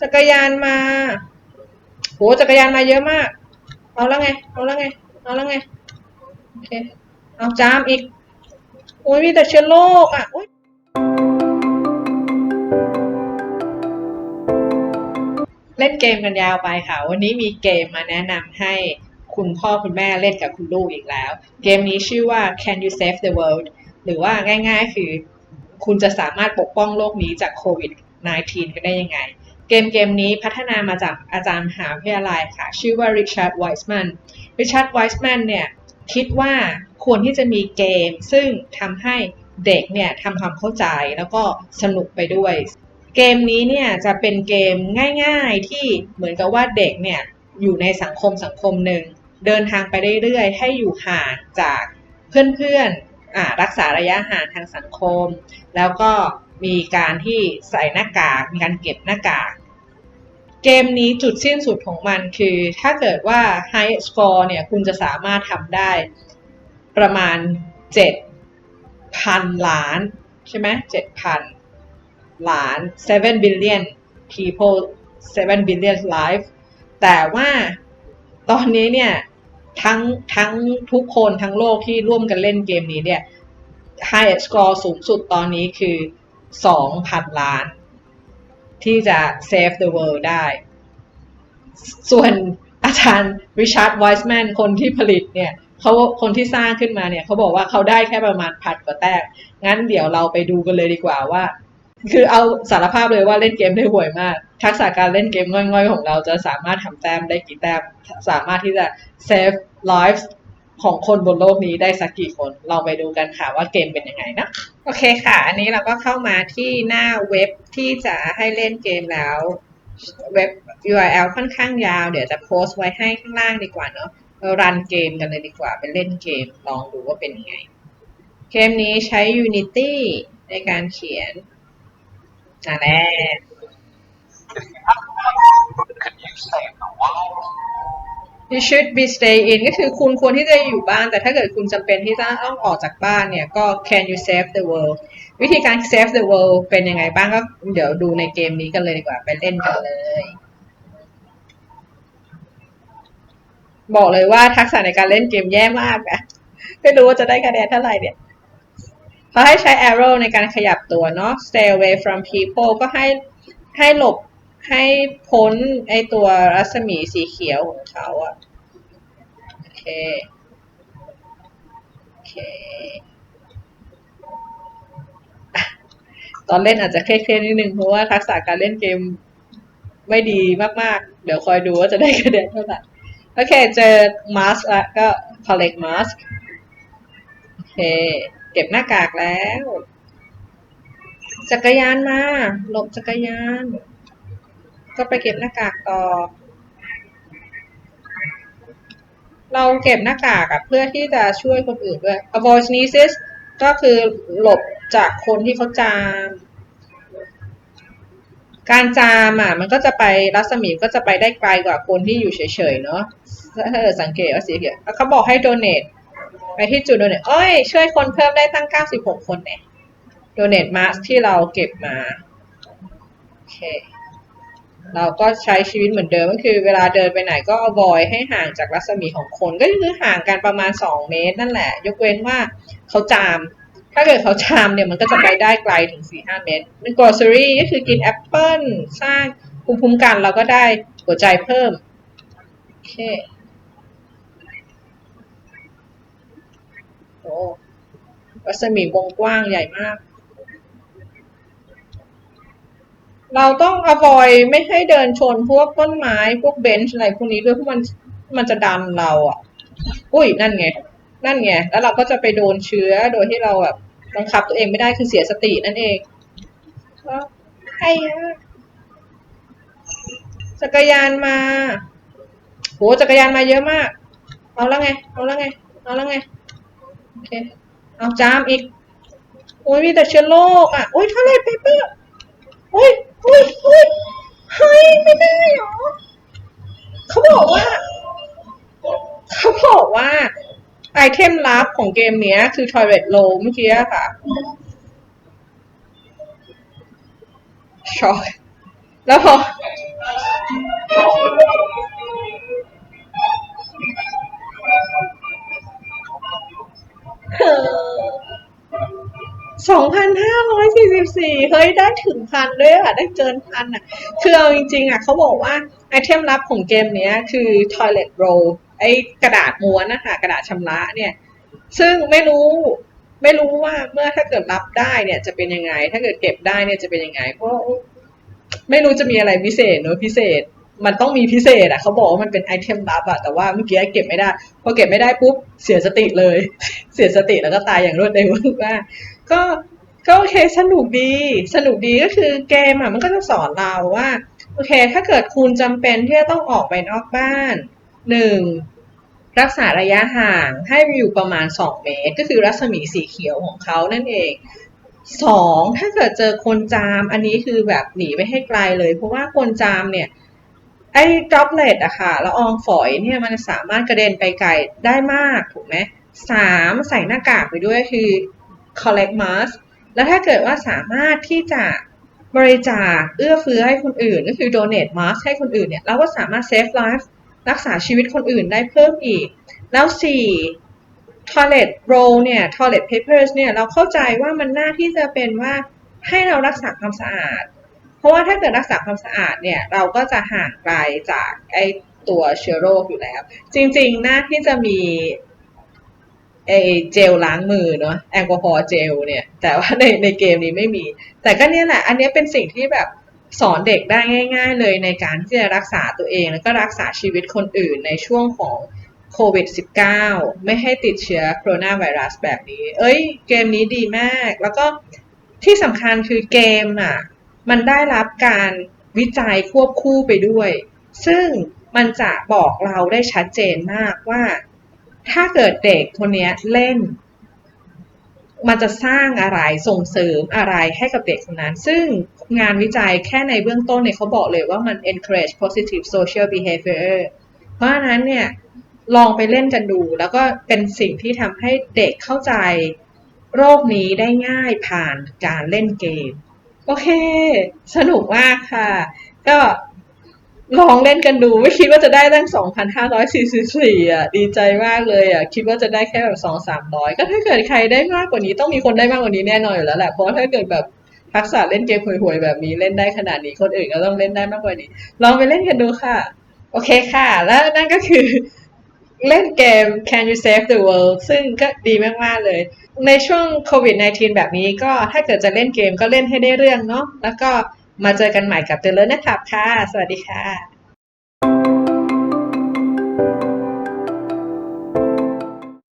จักรยานมาโหจักรยานมาเยอะมาก เอาแล้วไง เอาแล้วไง เอาแล้วไง โอเค เอาจามอีก โอ้ยมีแต่เชื้อโรคอะโอ้ยเล่นเกมกันยาวไปค่ะ วันนี้มีเกมมาแนะนำให้คุณพ่อคุณแม่เล่นกับคุณลูกอีกแล้ว เกมนี้ชื่อว่า Can you save the world หรือว่าง่ายๆ คือ คุณจะสามารถปกป้องโลกนี้จากโควิด -19 กันได้ยังไง เกมเกมนี้พัฒนามาจากอาจารย์มหาวิทยาลัยค่ะ ชื่อว่า Richard Wiseman Richard Wiseman เนี่ยคิดว่าควรที่จะมีเกม ซึ่งทำให้เด็กเนี่ยทำความเข้าใจแล้วก็สนุกไปด้วย เกมนี้เนี่ยจะเป็นเกมง่ายๆที่เหมือนกับว่าเด็กเนี่ยอยู่ในสังคมสังคมหนึ่งเดินทางไปเรื่อยๆ ให้อยู่ห่างจากเพื่อนๆรักษาระยะห่างทางสังคม แล้วก็ มีการที่ใส่หน้ากาก มีการเก็บหน้ากาก เกมนี้จุดสิ้นสุดของมันคือ ถ้าเกิดว่า High Score เนี่ยคุณจะสามารถทำได้ประมาณ 7,000 ล้าน ใช่ไหม7,000 ล้าน 7 billion people 7 billion life แต่ว่าตอนนี้เนี่ยทั้งทั้งทุกคนทั้งโลกที่ร่วมกันเล่นเกมนี้เนี่ย High Score สูงสุดตอนนี้คือ 2,000 ล้าน ที่จะ save the world ได้ ส่วนอาจารย์ริชาร์ดไวส์แมนคนที่ผลิตเนี่ยเขาคนที่สร้างขึ้นมาเนี่ยเขาบอกว่าเขาได้แค่ประมาณพันกว่าแต้มงั้นเดี๋ยวเราไปดูกันเลยดีกว่าว่า คือเอาสารภาพเลยว่าเล่นเกมได้ห่วยมาก ทักษะการเล่นเกมง่อยๆ ของเราจะสามารถทำแต้มได้กี่แต้ม สามารถที่จะ save lives ของคนบนโลกนี้ได้สักกี่คน เราไปดูกันค่ะว่าเกมเป็นยังไงนะ โอเคค่ะ อันนี้เราก็เข้ามาที่หน้าเว็บที่จะให้เล่นเกมแล้ว เว็บ URL ค่อนข้างยาว เดี๋ยวจะโพสต์ไว้ให้ข้างล่างดีกว่าเนาะรันเกมกันเลยดีกว่าไปเล่นเกมลองดูว่าเป็นยังไง เกมนี้ใช้ Unity ในการเขียนอะแน่ you should be stay in ก็คือคุณควรที่จะอยู่บ้าน แต่ถ้าเกิดคุณจำเป็นที่จะต้องออกจากบ้านเนี่ยก็ can you save the world วิธีการ save the world เป็นยังไงบ้างก็เดี๋ยวดูในเกมนี้กันเลยดีกว่า ไปเล่นกันเลย บอกเลยว่าทักษะในการเล่นเกมแย่มากอะไม่รู้ว่าจะได้คะแนนเท่าไหร่เนี่ยเขาให้ใช้ arrow ในการขยับตัวเนาะ stay away from people ก็ให้ให้หลบ ให้พ้นไอตัวรัศมีสีเขียวของเขาอะโอเค โอเค ตอนเล่นอาจจะเครียดๆนิดนึงเพราะว่าทักษะการเล่นเกมไม่ดีมากๆ เดี๋ยวคอยดูว่าจะได้คะแนนเท่าไหร่ โอเค เจอ mask แล้วก็ collect mask โอเค เก็บหน้ากากแล้ว จักรยานมา หลบจักรยาน ก็ไปเก็บหน้ากากต่อ เราเก็บหน้ากากอะเพื่อที่จะช่วยคนอื่นด้วย avoid sneezes ก็คือหลบจากคนที่เขาจาม การจามอะมันก็จะไปรัศมีก็จะไปได้ไกลกว่าคนที่อยู่เฉยๆเนาะถ้าเกิดสังเกตว่าสีเขียวเขาบอกให้ donate ไปที่จุด donate เอ้ย ช่วยคนเพิ่มได้ตั้ง 96 คนเนี่ย donate mask ที่เราเก็บมา โอเค เราก็ใช้ชีวิตเหมือนเดิมก็คือเวลาเดินไปไหนก็ avoid ให้ห่างจากรัศมีของคน ก็คือห่างกันประมาณ 2 เมตรนั่นแหละ ยกเว้นว่าเขาจาม ถ้าเกิดเขาจามเนี่ยมันก็จะไปได้ไกลถึง 4-5 เมตรเป็น grocery ก็คือกินแอปเปิ้ลสร้างภูมิคุ้มกันเราก็ได้หัวใจเพิ่มโอเคโอ้รัศมีวงกว้างใหญ่มาก เราต้อง avoid ไม่ให้เดินชนพวกต้นไม้พวกเบนช์อะไรพวกนี้ด้วยเพราะมันมันจะดันเราอะ อุ้ยนั่นไง นั่นไง แล้วเราก็จะไปโดนเชื้อโดยที่เราแบบบังคับตัวเองไม่ได้คือเสียสตินั่นเองไอ้อะจักรยานมาโหจักรยานมาเยอะมาก เอาแล้วไง เอาแล้วไง เอาแล้วไง โอเค เอาจามอีก โอ้ยมีแต่เชื้อโรคอะ โอ้ยทอเลตเปเปอร์โอ้ย อ้ยเฮ้ยเฮ้ยไม่ได้หรอเขาบอกว่าเขาบอกว่า ไอเทมลับของเกมเนี้ย คือทอยเวทโลเมื่อกี้อะค่ะช็อกแล้วพอ สองพันห้าร้อยสี่สิบสี่เฮ้ย ได้ถึงพันด้วยอะ ได้เกินพันอะ คือเอาจริงๆอะเขาบอกว่าไอเทมลับของเกมเนี้ยคือ toilet roll ไอกระดาษม้วนนะคะกระดาษชำระเนี่ย ซึ่งไม่รู้ไม่รู้ว่าเมื่อถ้าเกิดรับได้เนี่ยจะเป็นยังไง ถ้าเกิดเก็บได้เนี่ยจะเป็นยังไง เพราะไม่รู้จะมีอะไรพิเศษเนอะพิเศษ มันต้องมีพิเศษอะเขาบอกว่ามันเป็นไอเทมลับอะแต่ว่าเมื่อกี้เก็บไม่ได้ พอเก็บไม่ได้ปุ๊บเสียสติเลย เสียสติแล้วก็ตายอย่างรวดเร็วมาก ก็ก็โอเคสนุกดี สนุกดีก็คือเกมอะมันก็จะสอนเราว่า โอเค ถ้าเกิดคุณจำเป็นที่จะต้องออกไปนอกบ้านหนึ่งรักษาระยะห่างให้อยู่ประมาณ 2 เมตร ก็คือรัศมีสีเขียวของเขานั่นเองสองถ้าเกิดเจอคนจาม อันนี้คือแบบหนีไปให้ไกลเลย เพราะว่าคนจามเนี่ย ไอ้ดรอปเลตอะค่ะละอองฝอยเนี่ยมันสามารถกระเด็นไปไกลได้มากถูกไหมสามใส่หน้ากากไปด้วยคือ collect mask แล้วถ้าเกิดว่าสามารถที่จะบริจาคเอื้อเฟื้อให้คนอื่น ก็คือ donate mask ให้คนอื่นเนี่ยเราก็สามารถ save life รักษาชีวิตคนอื่นได้เพิ่มอีก แล้วสี่ toilet roll เนี่ย toilet papers เนี่ยเราเข้าใจว่ามันน่าที่จะเป็นว่าให้เรารักษาความสะอาด เพราะว่าถ้าเกิดรักษาความสะอาดเนี่ยเราก็จะห่างไกลจากไอตัวเชื้อโรคอยู่แล้ว จริงๆน่าที่จะมี ไอเจลล้างมือเนาะแอลกอฮอล์เจลเนี่ย แต่ว่าในในเกมนี้ไม่มี แต่ก็เนี่ยแหละอันนี้เป็นสิ่งที่แบบสอนเด็กได้ง่าย ๆ เลยในการที่จะรักษาตัวเอง แล้วก็รักษาชีวิตคนอื่นในช่วงของโควิด -19 ไม่ให้ติดเชื้อโคโรนาไวรัสแบบนี้ เอ้ย เกมนี้ดีมาก แล้วก็ที่สำคัญคือเกมอะ มันได้รับการวิจัยควบคู่ไปด้วย ซึ่งมันจะบอกเราได้ชัดเจนมากว่า ถ้าเกิดเด็กคนนี้เล่น มันจะสร้างอะไรส่งเสริมอะไรให้กับเด็กคนนั้น ซึ่งงานวิจัยแค่ในเบื้องต้นเนี่ยเขาบอกเลยว่ามัน encourage positive social behavior เพราะฉะนั้นเนี่ยลองไปเล่นกันดู แล้วก็เป็นสิ่งที่ทำให้เด็กเข้าใจโรคนี้ได้ง่ายผ่านการเล่นเกม โอเค สนุกมากค่ะ ก็ ลองเล่นกันดูไม่คิดว่าจะได้ตั้ง 2,544 อะ ดีใจมากเลยอะ คิดว่าจะได้แค่แบบ2-300 ก็ถ้าเกิดใครได้มากกว่านี้ต้องมีคนได้มากกว่านี้แน่นอนอยู่แล้วแหละ เพราะถ้าเกิดแบบทักษะเล่นเกมห่วยๆแบบนี้เล่นได้ขนาดนี้คนอื่นก็ต้องเล่นได้มากกว่านี้ ลองไปเล่นกันดูค่ะ โอเคค่ะ แล้วนั่นก็คือเล่นเกม Can You Save the World ซึ่งก็ดีมาก ๆ เลย ในช่วงโควิด -19 แบบนี้ก็ถ้าเกิดจะเล่นเกมก็เล่นให้ได้เรื่องเนาะแล้วก็ มาเจอกันใหม่กับ The Learner Club ค่ะ สวัสดีค่ะ